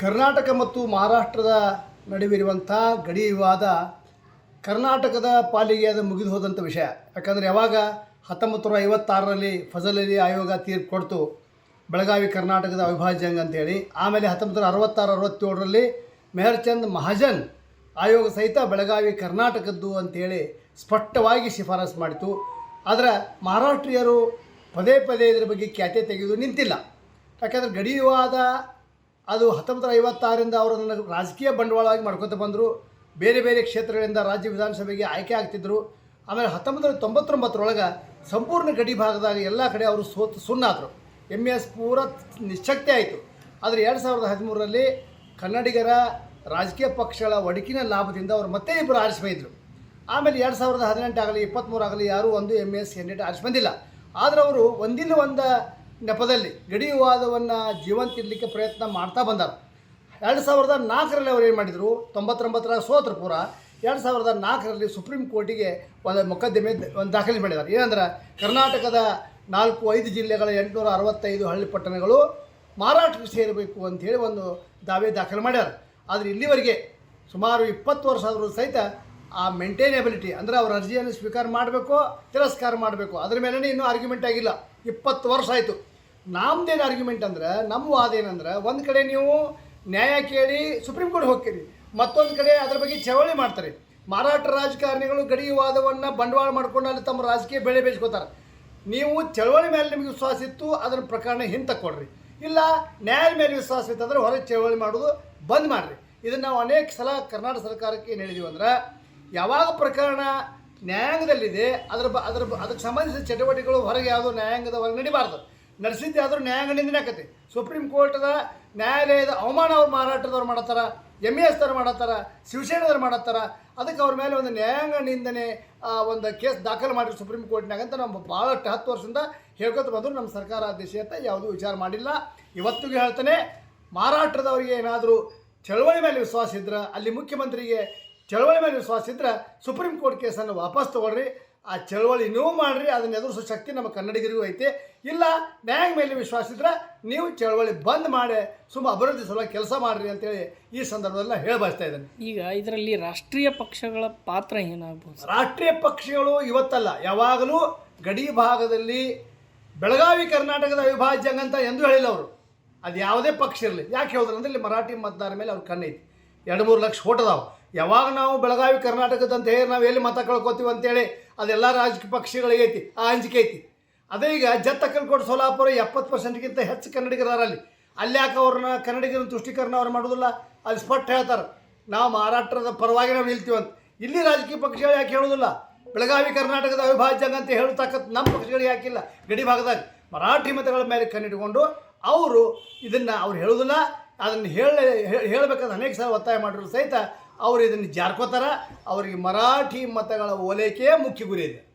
ಕರ್ನಾಟಕ ಮತ್ತು ಮಹಾರಾಷ್ಟ್ರದ ನಡುವಿರುವಂಥ ಗಡಿ ವಿವಾದ ಕರ್ನಾಟಕದ ಪಾಲಿಗೆ ಅದು ಮುಗಿದು ಹೋದಂಥ ವಿಷಯ. ಯಾಕಂದರೆ ಯಾವಾಗ ಹತ್ತೊಂಬತ್ತು ನೂರ ಐವತ್ತಾರರಲ್ಲಿ ಫಜಲ್ ಅಲಿ ಆಯೋಗ ತೀರ್ಪು ಕೊಡ್ತು, ಬೆಳಗಾವಿ ಕರ್ನಾಟಕದ ಅವಿಭಾಜ್ಯ ಅಂಗ ಅಂತೇಳಿ. ಆಮೇಲೆ ಹತ್ತೊಂಬತ್ತು ನೂರ ಅರವತ್ತಾರು, ಅರವತ್ತೇಳರಲ್ಲಿ ಮೆಹರ್ಚಂದ್ ಮಹಾಜನ್ ಆಯೋಗ ಸಹಿತ ಬೆಳಗಾವಿ ಕರ್ನಾಟಕದ್ದು ಅಂತೇಳಿ ಸ್ಪಷ್ಟವಾಗಿ ಶಿಫಾರಸು ಮಾಡಿತು. ಆದರೆ ಮಹಾರಾಷ್ಟ್ರೀಯರು ಪದೇ ಪದೇ ಇದರ ಬಗ್ಗೆ ಖ್ಯಾತೆ ತೆಗೆದು ನಿಂತಿಲ್ಲ. ಯಾಕಂದರೆ ಗಡಿ ವಿವಾದ ಅದು ಹತ್ತೊಂಬತ್ತು ಐವತ್ತಾರರಿಂದ ಅವರು ಅದನ್ನು ರಾಜಕೀಯ ಬಂಡವಾಳವಾಗಿ ಮಾಡ್ಕೊತ ಬಂದರು. ಬೇರೆ ಬೇರೆ ಕ್ಷೇತ್ರಗಳಿಂದ ರಾಜ್ಯ ವಿಧಾನಸಭೆಗೆ ಆಯ್ಕೆ ಆಗ್ತಿದ್ದರು ಆಮೇಲೆ ಹತ್ತೊಂಬತ್ತು ನೂರ ತೊಂಬತ್ತೊಂಬತ್ತರೊಳಗೆ ಸಂಪೂರ್ಣ ಗಡಿ ಭಾಗದಾಗ ಎಲ್ಲ ಕಡೆ ಅವರು ಸೋತು ಸುಣ್ಣಾದರು. ಎಂ ಎಸ್ ಪೂರ ನಿಶ್ಶಕ್ತಿ ಆಯಿತು. ಆದರೆ ಎರಡು ಸಾವಿರದ ಹದಿಮೂರರಲ್ಲಿ ಕನ್ನಡಿಗರ ರಾಜಕೀಯ ಪಕ್ಷಗಳ ಒಡಕಿನ ಲಾಭದಿಂದ ಅವರು ಮತ್ತೆ ಇಬ್ಬರು ಆರಿಸಿ ಬೈದರು ಆಮೇಲೆ ಎರಡು ಸಾವಿರದ ಹದಿನೆಂಟಾಗಲಿ ಇಪ್ಪತ್ತ್ಮೂರಾಗಲಿ ಯಾರೂ ಒಂದು ಎಂ ಎಸ್ ಕ್ಯಾಂಡಿಡೇಟ್ ಆರಿಸಿ ಬಂದಿಲ್ಲ. ಆದರೆ ಅವರು ಒಂದಿಲ್ಲ ಒಂದು ನೆಪದಲ್ಲಿ ಗಡಿ ವಿವಾದವನ್ನು ಜೀವಂತ ಇಡಲಿಕ್ಕೆ ಪ್ರಯತ್ನ ಮಾಡ್ತಾ ಬಂದರು. ಎರಡು ಸಾವಿರದ ನಾಲ್ಕರಲ್ಲಿ ಅವ್ರು ಏನು ಮಾಡಿದರು? ತೊಂಬತ್ತೊಂಬತ್ತರ ಸೋತ್ರ ಪೂರ ಎರಡು ಸಾವಿರದ ನಾಲ್ಕರಲ್ಲಿ ಸುಪ್ರೀಂ ಕೋರ್ಟಿಗೆ ಒಂದು ಮೊಕದ್ದಮೆ ಒಂದು ದಾಖಲೆ ಮಾಡಿದ್ದಾರೆ. ಏನಂದ್ರೆ ಕರ್ನಾಟಕದ ನಾಲ್ಕು, ಐದು ಜಿಲ್ಲೆಗಳ ಎಂಟುನೂರ ಅರವತ್ತೈದು ಹಳ್ಳಿ ಪಟ್ಟಣಗಳು ಮಹಾರಾಷ್ಟ್ರಕ್ಕೆ ಸೇರಬೇಕು ಅಂಥೇಳಿ ಒಂದು ದಾವೆ ದಾಖಲೆ ಮಾಡ್ಯಾರ. ಆದರೆ ಇಲ್ಲಿವರೆಗೆ ಸುಮಾರು ಇಪ್ಪತ್ತು ವರ್ಷ ಆದರೂ ಸಹಿತ ಆ ಮೆಂಟೈನೆಬಿಲಿಟಿ ಅಂದರೆ ಅವ್ರ ಅರ್ಜಿಯನ್ನು ಸ್ವೀಕಾರ ಮಾಡಬೇಕು, ತಿರಸ್ಕಾರ ಮಾಡಬೇಕು, ಅದ್ರ ಮೇಲೇ ಇನ್ನೂ ಆರ್ಗ್ಯುಮೆಂಟ್ ಆಗಿಲ್ಲ. ಇಪ್ಪತ್ತು ವರ್ಷ ಆಯಿತು. ನಮ್ದೇನು ಆರ್ಗ್ಯುಮೆಂಟ್ ಅಂದ್ರೆ, ನಮ್ಮ ವಾದ ಏನಂದ್ರೆ, ಒಂದು ಕಡೆ ನೀವು ನ್ಯಾಯ ಕೇಳಿ ಸುಪ್ರೀಂ ಕೋರ್ಟ್ ಹೋಗ್ತೀರಿ, ಮತ್ತೊಂದು ಕಡೆ ಅದ್ರ ಬಗ್ಗೆ ಚಳವಳಿ ಮಾಡ್ತಾರೆ. ಮಾರಾಟ ರಾಜಕಾರಣಿಗಳು ಗಡಿ ವಾದವನ್ನು ಬಂಡವಾಳ ಮಾಡ್ಕೊಂಡು ಅಲ್ಲಿ ತಮ್ಮ ರಾಜಕೀಯ ಬೆಳೆ ಬೇಯಿಸ್ಕೋತಾರೆ ನೀವು ಚಳವಳಿ ಮೇಲೆ ನಿಮಗೆ ವಿಶ್ವಾಸ ಇತ್ತು ಅದರ ಪ್ರಕರಣ ಹಿಂತಕ್ಕೊಡ್ರಿ. ಇಲ್ಲ, ನ್ಯಾಯದ ಮೇಲೆ ವಿಶ್ವಾಸ ಇತ್ತಂದ್ರೆ ಹೊರಗೆ ಚಳವಳಿ ಮಾಡೋದು ಬಂದ್ ಮಾಡಿರಿ. ಇದನ್ನು ನಾವು ಅನೇಕ ಸಲ ಕರ್ನಾಟಕ ಸರ್ಕಾರಕ್ಕೆ ಏನು ಹೇಳಿದೀವಿ ಅಂದ್ರೆ ಯಾವಾಗ ಪ್ರಕರಣ ನ್ಯಾಯಾಂಗದಲ್ಲಿದೆ, ಅದರ ಬ, ಅದರ ಅದಕ್ಕೆ ಸಂಬಂಧಿಸಿದ ಚಟುವಟಿಕೆಗಳು ಹೊರಗೆ ಯಾವುದೋ ನ್ಯಾಯಾಂಗದ ಹೊರಗೆ ನಡಿಬಾರ್ದು. ನಡೆಸಿದ್ದೆ ಆದರೂ ನ್ಯಾಯಾಂಗದಿಂದನೇ ಆಕತಿ. ಸುಪ್ರೀಂ ಕೋರ್ಟ್ದ ನ್ಯಾಯಾಲಯದ ಅವಮಾನ ಅವ್ರು ಮಾರಾಟದವ್ರು ಮಾಡತ್ತಾರ ಎಂ ಎಸ್ ದವ್ರು ಮಾಡತ್ತಾರ, ಶಿವಸೇನದವ್ರು ಮಾಡತ್ತಾರ, ಅದಕ್ಕೆ ಅವ್ರ ಮೇಲೆ ಒಂದು ನ್ಯಾಯಾಂಗ ನಿಂದನೆ ಒಂದು ಕೇಸ್ ದಾಖಲು ಮಾಡಿದ್ರು ಸುಪ್ರೀಂ ಕೋರ್ಟ್ನಾಗ ಅಂತ ನಮ್ಮ ಭಾಳಷ್ಟು ಹತ್ತು ವರ್ಷದಿಂದ ಹೇಳ್ಕೊತ ಬಂದರು, ನಮ್ಮ ಸರ್ಕಾರ ಅಂತ ಯಾವುದೂ ವಿಚಾರ ಮಾಡಿಲ್ಲ. ಇವತ್ತಿಗೂ ಹೇಳ್ತಾನೆ ಮಹಾರಾಷ್ಟ್ರದವರಿಗೆ ಏನಾದರೂ ಚಳವಳಿ ಮೇಲೆ ವಿಶ್ವಾಸ ಇದ್ರೆ ಅಲ್ಲಿ ಮುಖ್ಯಮಂತ್ರಿಗೆ ಚಳವಳಿ ಮೇಲೆ ವಿಶ್ವಾಸ ಇದ್ರೆ ಸುಪ್ರೀಂ ಕೋರ್ಟ್ ಕೇಸನ್ನು ವಾಪಸ್ ತಗೊಳ್ರಿ. ಆ ಚಳವಳಿ ನೀವು ಮಾಡಿರಿ ಅದನ್ನು ಎದುರಿಸೋ ಶಕ್ತಿ ನಮ್ಮ ಕನ್ನಡಿಗರಿಗೂ ಐತೆ. ಇಲ್ಲ ನ್ಯಾಯ ಮೇಲೆ ವಿಶ್ವಾಸ ಇದ್ರೆ ನೀವು ಚಳವಳಿ ಬಂದ್ ಮಾಡಿ ಸುಮ್ಮ ಅಭಿವೃದ್ಧಿ ಸಲ ಕೆಲಸ ಮಾಡಿರಿ ಅಂತೇಳಿ ಈ ಸಂದರ್ಭದಲ್ಲಿ ಹೇಳಿ ಬಯಸ್ತಾ ಇದ್ದೇನೆ. ಈಗ ಇದರಲ್ಲಿ ರಾಷ್ಟ್ರೀಯ ಪಕ್ಷಗಳ ಪಾತ್ರ ಏನಾಗಬಹುದು ರಾಷ್ಟ್ರೀಯ ಪಕ್ಷಗಳು ಇವತ್ತಲ್ಲ ಯಾವಾಗಲೂ ಗಡಿ ಭಾಗದಲ್ಲಿ ಬೆಳಗಾವಿ ಕರ್ನಾಟಕದ ಅವಿಭಾಜ್ಯ ಅಂತ ಎಂದು ಹೇಳಿಲ್ಲ ಅವರು. ಅದು ಯಾವುದೇ ಪಕ್ಷ ಇರಲಿ. ಯಾಕೆ ಹೇಳಿದ್ರು ಅಂದ್ರೆ ಇಲ್ಲಿ ಮರಾಠಿ ಮತದಾರ ಮೇಲೆ ಅವ್ರ ಕಣ್ಣೈತಿ ಎರಡು ಮೂರು ಲಕ್ಷ ಓಟ್ ಅದಾವೆ ಯಾವಾಗ ನಾವು ಬೆಳಗಾವಿ ಕರ್ನಾಟಕದ ಅಂತ ಹೇಳಿ ನಾವು ಎಲ್ಲಿ ಮತ ಕಳ್ಕೊತೀವಿ ಅಂತೇಳಿ ಅದೆಲ್ಲ ರಾಜಕೀಯ ಪಕ್ಷಗಳಿಗೆ ಐತಿ, ಆ ಅಂಜಿಕೆ ಐತಿ. ಅದೇ ಈಗ ಜತ್ತಕ್ಕಲ್ಕೋಟ್ ಸೋಲಾಪುರ ಎಪ್ಪತ್ತು ಪರ್ಸೆಂಟ್ಗಿಂತ ಹೆಚ್ಚು ಕನ್ನಡಿಗರಲ್ಲಿ ಅಲ್ಲಿ ಯಾಕೆ ಅವ್ರನ್ನ ಕನ್ನಡಿಗರ ತುಷ್ಟೀಕರಣ ಅವ್ರು ಮಾಡೋದಿಲ್ಲ? ಅಲ್ಲಿ ಸ್ಪಷ್ಟ ಹೇಳ್ತಾರೆ, ನಾವು ಮಹಾರಾಷ್ಟ್ರದ ಪರವಾಗಿ ನಾವು ನಿಲ್ತೀವಿ ಅಂತ. ಇಲ್ಲಿ ರಾಜಕೀಯ ಪಕ್ಷಗಳು ಯಾಕೆ ಹೇಳೋದಿಲ್ಲ? ಬೆಳಗಾವಿ, ಕರ್ನಾಟಕದ ಅವಿಭಾಜ್ಯ ಅಂತ ಹೇಳ್ತಕ್ಕಂಥ ನಮ್ಮ ಪಕ್ಷಗಳಿಗೆ ಯಾಕಿಲ್ಲ? ಗಡಿ ಭಾಗದಾಗ ಮರಾಠಿ ಮತಗಳ ಮೇಲೆ ಕಣ್ಣಿಟ್ಕೊಂಡು ಅವರು ಇದನ್ನು ಅವ್ರು ಹೇಳೋದಿಲ್ಲ ಅದನ್ನು ಹೇಳ ಹೇಳಬೇಕಾದ ಅನೇಕ ಸಲ ಒತ್ತಾಯ ಮಾಡಿದ್ರು ಸಹಿತ ಅವರು ಇದನ್ನು ಜಾರ್ಕೋತಾರ. ಅವರಿಗೆ ಮರಾಠಿ ಮತಗಳ ಓಲೈಕೆಯೇ ಮುಖ್ಯ ಗುರಿ ಇದೆ.